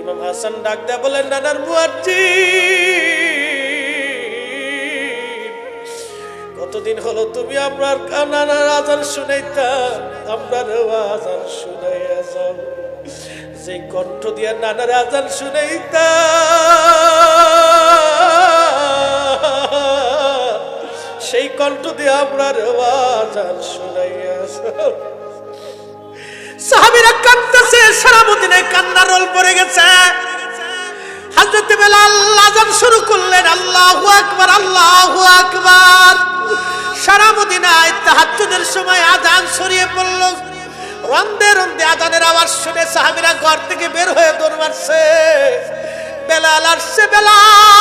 ইমাম হাসান ডাক দেয়া বলেন, নানার মুয়াজ্জি কতদিন হলো তুমি আপনার নানার আজান শুনাইতা আমরা আজান শুনাইয়া যাও। যে কণ্ঠ দিয়া নানার আজান শুনাইতা সেই কণ্ঠ দিয়ে আমরা আজান শুনাইয়া যাও। সাহাবিরা কাঁদতেছে, সারা মদিনায় কান্নার রোল পড়ে গেছে। হযরত বেলাল আযান শুরু করলেন, আল্লাহু আকবার আল্লাহু আকবার। সারা মদিনায় তাহাজ্জুদের সময় আযান ছড়িয়ে পড়ল। রন্দে রন্দে আযানের আওয়াজ শুনে সাহাবীরা ঘর থেকে বের হয়ে দৌড় মারছে। বেলাল আসছে, বেলাল!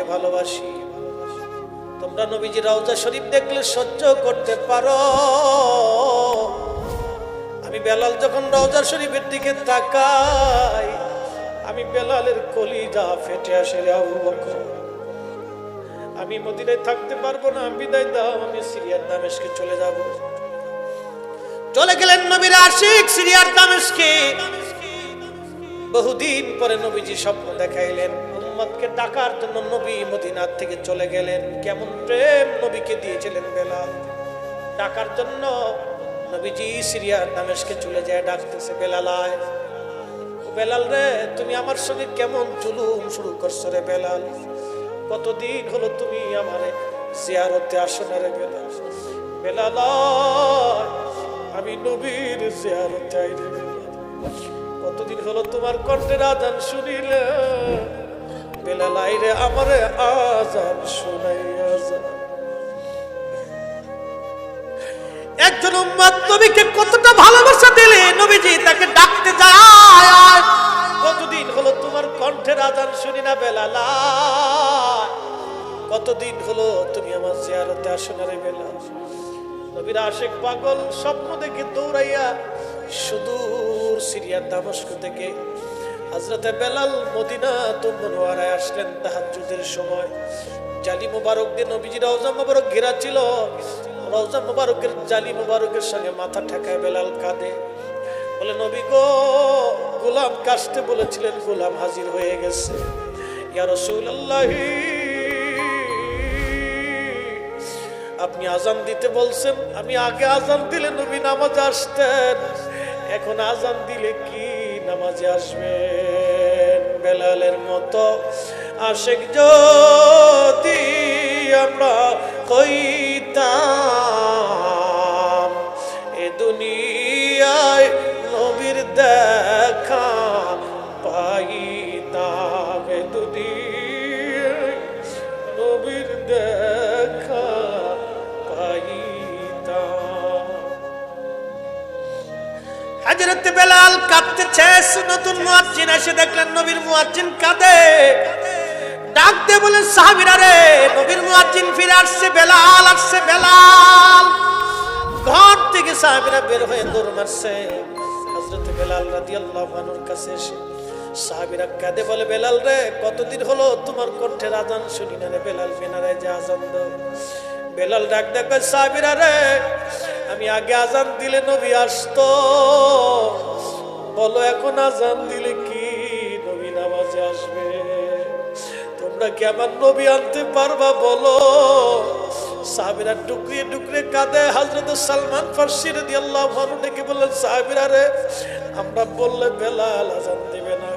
নবীকে ভালোবাসি। তোমরা নবীজি রওজা শরীফ দেখলে সহ্য করতে পারো। আমি বেলাল যখন রওজা শরীফের দিকে তাকাই, আমি বেলালের কলিজা ফেটে আসে আমি মদিনায় থাকতে পারব না, আমি বিদায় দাও, আমি সিরিয়ার দামেশকে চলে যাব। চলে গেলেন নবীর আশিক, সিরিয়ার দামেশকে। বহুদিন পরে নবীজি স্বপ্ন দেখাইলেন, উম্মতকে ডাকার জন্য নবী মদিনার থেকে চলে গেলেন। কেমন প্রেম নবীকে দিয়েছিলেন বেলাল ডাকার জন্য নবীজি সিরিয়ার দামেশকে চলে যায়, ডাকতেছে, বেলালায় বেলাল রে, তুমি আমার সঙ্গে কেমন জুলুম শুরু করছ রে বেলাল? কতদিন হলো তুমি আমার জিয়ারতে আসো না রে বেলাল? বেলাল আমি নবীর জিয়ারতে আই রে বেলাল। কতদিন হলো তোমার কণ্ঠের আজান শুনিলে? বেলাল আইরে আমারে আজান শুনাইয়া যা। একজন উম্মত নবীকে কতটা ভালোবাসা দিলে নবীজি তাকে ডাকতে যায়? কতদিন হলো তোমার কণ্ঠের আজান শুনি না বেলাল কতদিন হলো তুমি আমার জিয়ারতে আসো না রে বেলাল নবীর আশেক পাগল স্বপ্ন দেখে দৌড়াইয়া সুদূর সিরিয়ার দামস্ক থেকে হজরতে বেলাল মদিনা তুমনোয়ারায় আসলেন তাহাজ্জুদের সময়। জালি মোবারক দিয়ে নবীজি রওজা মোবারক ঘেরা ছিল রওজা মোবারকের জালি মোবারকের সঙ্গে মাথা ঠেকায় বেলাল কাঁদে। বলে, নবী গো, গোলাম কাশতে বলেছিলেন, গোলাম হাজির হয়ে গেছে। ইয়া রাসূলুল্লাহি, আপনি আজান দিতে বলছেন, আমি আগে আজান দিলে নবী নামাজে আসতেন। এখন আজান দিলে কি নামাজে আসবেন? বেলালের মতো আশেক যদি আমরা কইতাম, এ দুনিয়ায় নবীর দেখা হাজরত বেলাল কাঁদতেছে নতুন মুয়াজ্জিন এসে দেখলেন নবীর মুয়াজ্জিন কাঁদে। ডাক দিয়ে বলেন সাহাবীরা রে, নবীর মুয়াজ্জিন ফিরে আসছে, বেলাল আসছে, বেলাল। ঘর থেকে সাহাবীরা বের হয়ে দৌড় মারছে। হযরত বেলাল রাদিয়াল্লাহু আনহুর কাছে এসে সাহাবীরা কাঁদে, বলে, বেলাল রে, কতদিন হলো তোমার কণ্ঠের আজান শুনি না রে, বেলাল বেনারায় যে আজান বেলাল ডাক ডাক সাবিরা রে, আমি আগে আজান দিলে নবী আসতো। বলো, এখন আজান দিলে কি নবী নামাজে আসবে? তোমরা কি আমার নবী আনতে পারবা? বলো। সাহাবিরা টুকরিয়ে টুকরে কাঁদে। হজরত সালমান ফার্সি রদি আল্লাহ ডেকে বললেন সাহাবিরা রে, আমরা বললে বেলাল আজান দিবে না।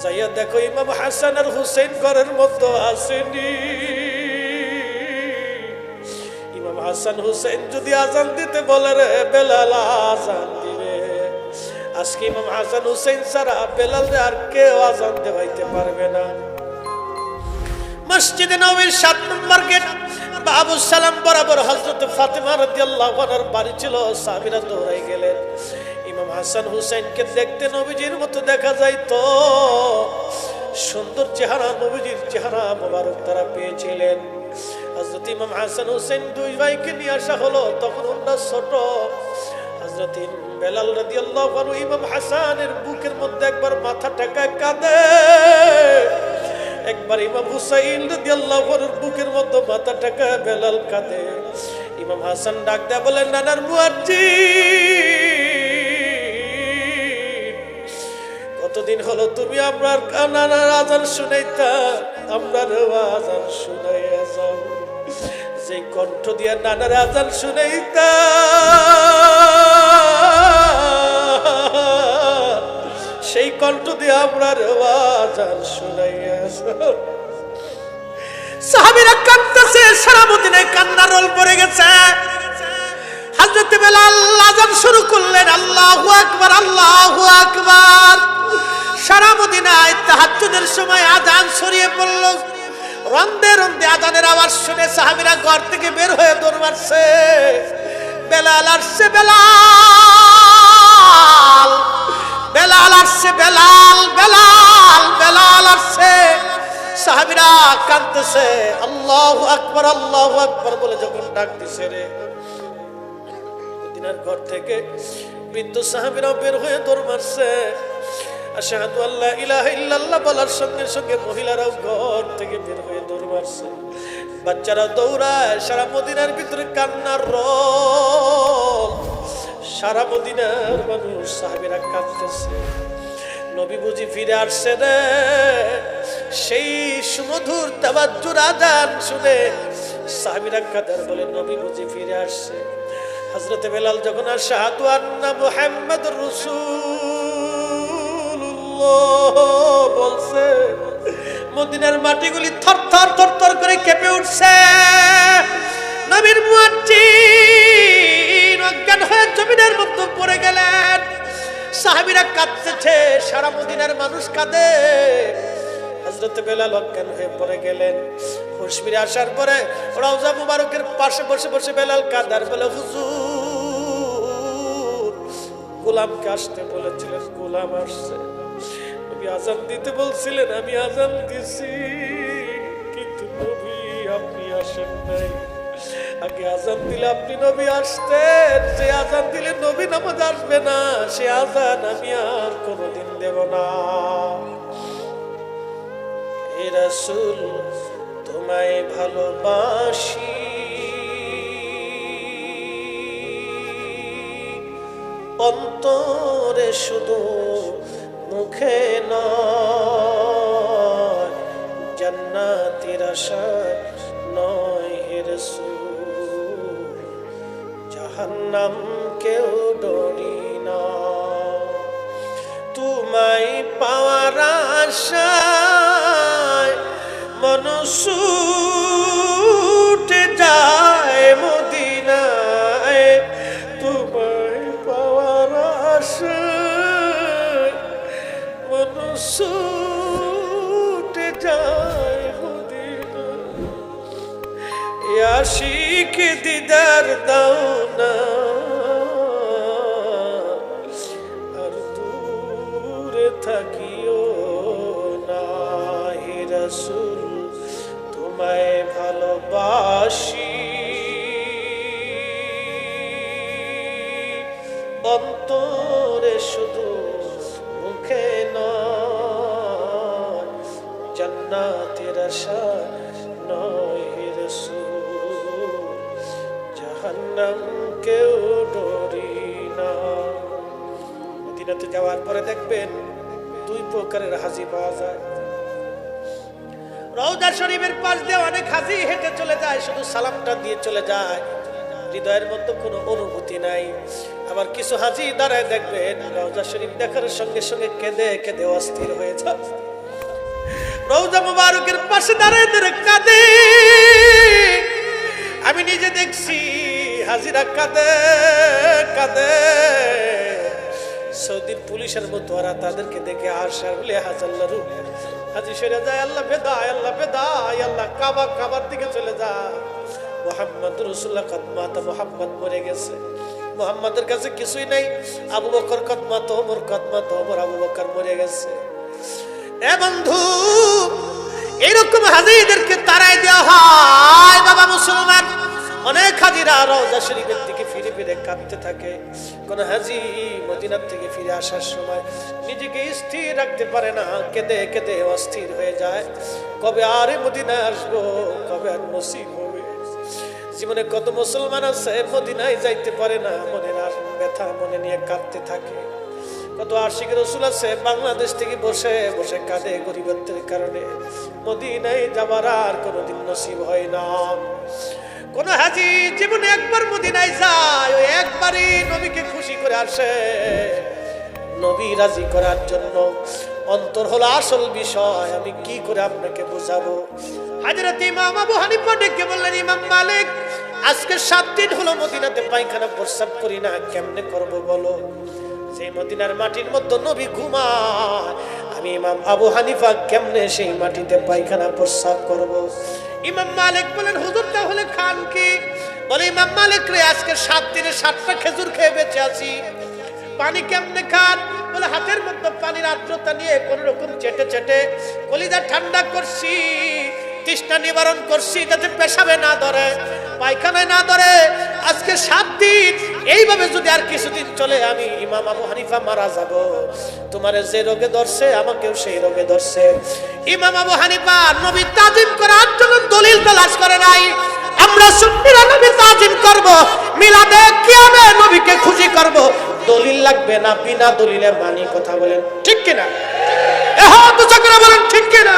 যাইয়া দেখো ইমাম হাসান আর হুসেন ঘরের মতো আসেনি। ইমাম হাসান হুসেন যদি আজান দিতে বলে রে, বেলাল আজান দিবে। আজকে ইমাম হাসান হুসেন ছাড়া বেলাল আর কেউ আজান দেওয়াইতে পারবে না। মসজিদে নবীর সাত নম্বর গেট বাবু সালাম বরাবর হজরত ফাতেমা রাদিয়াল্লাহু আনহার বাড়ি ছিল, সাহাবীরা দৌড়াই গেলেন। ইমাম হাসান হুসেনকে দেখতে নবীজির মতো দেখা যায় তো সুন্দর চেহারা, নবীজির চেহারা মোবারক তারা পেয়েছিলেন। হজরত ইমাম হাসান হুসেন দুই ভাইকে নিয়ে আসা হলো। তখন ওনারা ছোট। হজরত বেলাল রাদিয়াল্লাহু আনহু ইমাম হাসানের বুকের মধ্যে একবার মাথা টেকায় কাঁদে। একবার ইমাম হুসাইন রাদিয়াল্লাহু আনহুর বুকের মধ্যে মাথা টাকা বেলাল কাঁদে। ইমাম হাসান ডাক দেয়া বলেন নানার মুয়াজ্জিন, কতদিন হলো তুমি আমার নানার আজান শুনাইতা? আমরার আজান শুনাইয়া যাও। যে কণ্ঠ দিয়া নানার আজান শুনাইতা। সেই কণ্ঠ দিয়ে আমরা আজান শুনাইয়া। সাহাবিরা কাঁদতেছে সারা মদিনায় কান্নার রোল পড়ে গেছে। হযরত বেলাল আযান শুরু করলেন, আল্লাহু আকবার আল্লাহু আকবার। সারা মদিনায় তাহাজ্জুদের সময় আযান ছড়িয়ে পড়ল। রন্দে রন্দে আযানের আওয়াজ শুনে সাহাবীরা ঘর থেকে বের হয়ে দৌড় মারছে। বেলাল আসছে, বেলাল। বেলাল আসছে, বেলাল বেলাল বেলাল আসছে। সাহাবিরা কাঁদতেছে, আল্লাহ আকবর আল্লাহ আকবর বলে যখন ডাক দিছে রে। মদিনার ঘর থেকে বৃদ্ধ সাহাবিরা বের হয়ে দৌড় মারছে। আশহাদু আল্লাহ ইলাহা ইল্লাল্লাহ বলার সঙ্গে সঙ্গে মহিলারাও ঘর থেকে বের হয়ে দৌড় মারছে। বাচ্চারা দৌড়ায়, সারা মদিনার ভিতরে কান্নার রোল সারা মদিনার মানুষ সাহাবিরা কাঁদতেছে। নবী বুঝি ফিরে আসছে রে। সেই সুমধুর তাবাজ্জুর আজান শুনে সাহাবিরা কাদার বলে, নবী বুঝি ফিরে আসছে। হজরতে বেলাল যখন আর শাহাদু আন্না মুহাম্মদ রসুল্লাহ বলছে, মদিনার মাটিগুলি থর থর থর থর করে কেঁপে উঠছে। নবীর মুয়াজ্জিন অজ্ঞান হয়ে জমিনের মধ্যে পড়ে গেলেন। সাহাবিরা কাঁদতেছে, সারা মদিনার মানুষ কাঁদে। হজরত বেলাল অজ্ঞান হয়ে পড়ে গেলেন। হুশ ফিরে আসার পরে রওজা মুবারকের পাশে বসে বসে বেলাল কাদার বলে, হুজুর, গোলামকে আসতে বলেছিলেন, গোলাম আসছে। নবী আজান দিতে বলছিলেন, আমি আজান দিছি। কিন্তু নবী, আপনি আসেন নাই। আগে আজান দিলে আপনি নবী আসতেন, যে আজান দিলে নবী নামাজ আসবে না, সে আজান আমি আর কোনোদিন দেব না। হে রাসূল, তোমায় ভালোবাসি। অন্তরে শুধু মুখে নয় জান্নাতের আশায় নয় কেউ ডরি না। তোমায় পাওয়ার আশায় আশিক দিদার দাও না। আর দূরে থাকিও না হে রাসূল, তোমায় ভালোবাসি। অন্তরে শুধু মুখে নয়, জান্নাতের আশা জাহান্নাম কেউ ডরি না। মদিনাতে যাওয়ার পরে দেখবেন দুই প্রকারের হাজি পাওয়া যায়। রওজা শরীফের পাশ দিয়ে অনেক হাজি হেঁটে চলে যায়, শুধু সালামটা দিয়ে চলে যায়। হৃদয়ের মধ্যে কোনো অনুভূতি নাই। আবার কিছু হাজি দাঁড়ায় দেখবেন, রওজা শরীফ দেখার সঙ্গে সঙ্গে কেঁদে কেঁদে অস্থির হয়ে যায়। রওজা মুবারকের পাশে দাঁড়ায় দাঁড়ায় কাঁদে। আমি নিজে দেখছি হাজিরা কাঁদে কাঁদে। সৌদির পুলিশের মতো ওরা তাদেরকে দেখে আসার বলে হাজাল্লা রূপ হাজি সেরে যায়, আল্লাহ বেদায় আল্লাহ বেদায় আল্লাহ কাবা, কাবার দিকে চলে যা মোহাম্মদ রসুল্লাহ কদমাতা মোহাম্মদ মরে গেছে। মোহাম্মদের কাছে কিছুই নাই। আবু বকর কদমাত, ওমর কদমাত, ওমর আবু বকর মরে গেছে। এ বন্ধু, এরকম হাজিদেরকে তারাই দেওয়া হয়, বাবা মুসলমান। অনেক হাজিরা রওজা শরীফের দিকে ফিরে ফিরে কাঁদতে থাকে। কোন হাজি মদিনার থেকে ফিরে আসার সময় নিজেকে স্থির রাখতে পারে না, কেঁদে কেঁদে অস্থির হয়ে যায়। কবে আর এ মদিনায় আসব, কবে আর নসিব হবে? জীবনে কত মুসলমান আছে, মদিনায় যাইতে পারে না মনের আর ব্যথা মনে নিয়ে কাঁদতে থাকে। কত আশিক রসুল আছে, বাংলাদেশ থেকে বসে বসে কাঁদে গরিবত্বের কারণে। মদিনায় যাবার আর কোনোদিন নসিব হয় না। কোন হাজি জীবনে একবার মদিনায় যায়, ওই একবারই নবীকে খুশি করে আসে। নবী রাজি করার জন্য অন্তর হলো আসল বিষয়, আমি কি করে আপনাকে বোঝাবো? হাজরত ইমাম আবু হানিফা ডেকে বললেন, ইমাম মালিক, আজকে সাত দিন হলো মদিনাতে পায়খানা প্রস্রাব করি না, কেমনে করব বলো? সেই মদিনার মাটির মধ্যে নবী ঘুমায়, আমি ইমাম আবু হানিফা কেমনে সেই মাটিতে পায়খানা প্রস্রাব করব? ইমাম মালিক বলেন হুজুর কি বলে, ইমাম মালিক রে, আজকে সাত দিনে সাতটা খেজুর খেয়ে বেঁচে আছি। পানি কেমনে খান? বলে, হাতের মধ্যে পানির আর্দ্রতা নিয়ে কোন রকম চেটে চেটে কলিজা ঠান্ডা করছি, তৃষ্ণা নিবারণ করছি, যাতে পেশাবে না ধরে, পায়খানায় না ধরে। আজকে সাত দিন, এইভাবে যদি আর কিছুদিন চলে আমি ইমাম আবু হানিফা মারা যাব, তোমার যে রোগে ধরছে, আমাকেও সেই রোগে ধরছে। ইমাম আবু হানিফা নবী তাজিম করার জন্য দলিল তালাশ করে নাই। আমরা সুন্নিরা নবী তাজিম করব, মিলাদে কিয়ামে নবীকে খুশি করব। দলিল লাগবে না, বিনা দলিলে মানি কথা বলেন, ঠিক কিনা? এ হাত উঁচা করে বলেন, ঠিক কিনা?